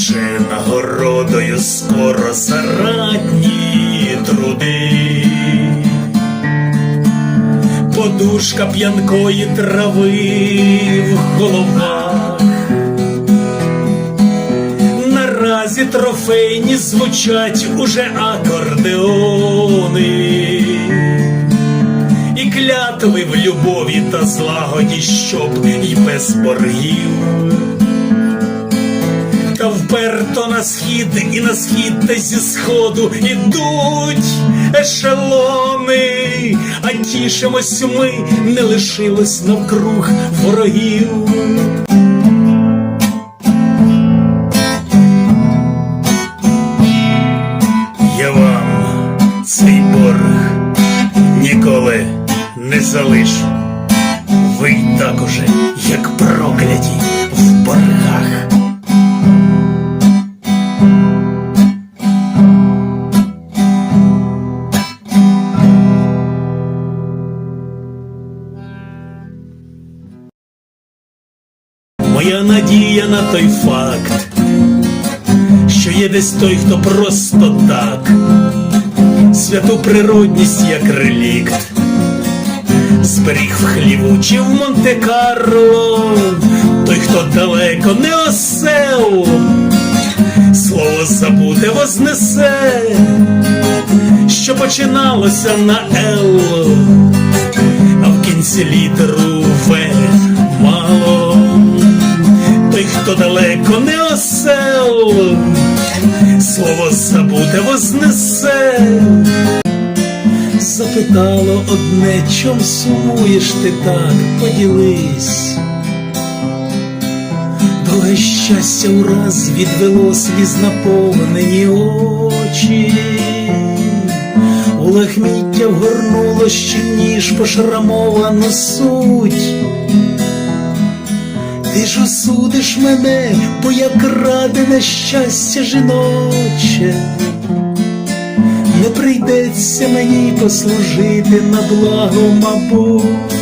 вже нагородою скоро зарадні труди. Подушка п'янкої трави в головах. Наразі трофейні звучать уже акордеони. І клятви в любові та злагоді, щоб і без боргів. Вперто на схід і на схід та зі сходу ідуть ешелони, а тішимось ми не лишилось навкруг ворогів. Я вам цей борг ніколи не залишу. Ви й так уже, як прокляті Моя надія на той факт, що є десь той, хто просто так, святу природність як релікт, зберіг в хліву чи в Монте-Карло, той, хто далеко не осел, слово забуде вознесе, що починалося на Л, а в кінці літеру В мало. Хто далеко не осел, слово забуде вознесе. Запитало одне, чом сумуєш ти так, поділись. Довге щастя ураз відвело сліз наповнені очі, у лахміття вгорнуло щільніш пошрамовану суть. Ти ж осудиш мене, бо я крадене щастя жіноче. Не прийдеться мені послужити на благо, мабуть.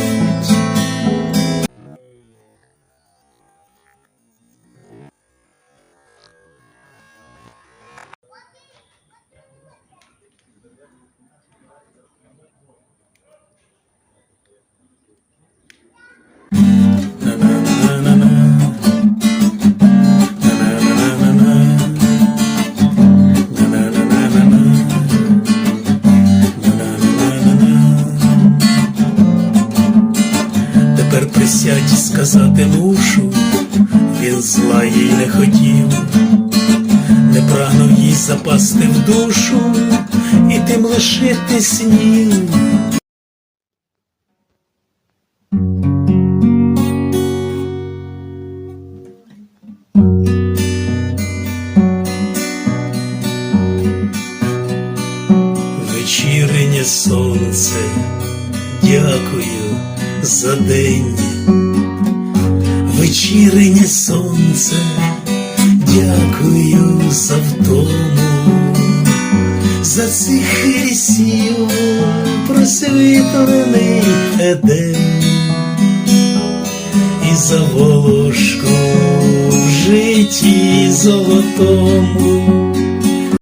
Сказати мушу, він зла їй не хотів, не прагнув їй запасти в душу і тим лишити снів. Вечірнє сонце, дякую за день. Вечірнє сонце, дякую за втому, за цих лісів просвітлений едем. І за волошку в житті золотому.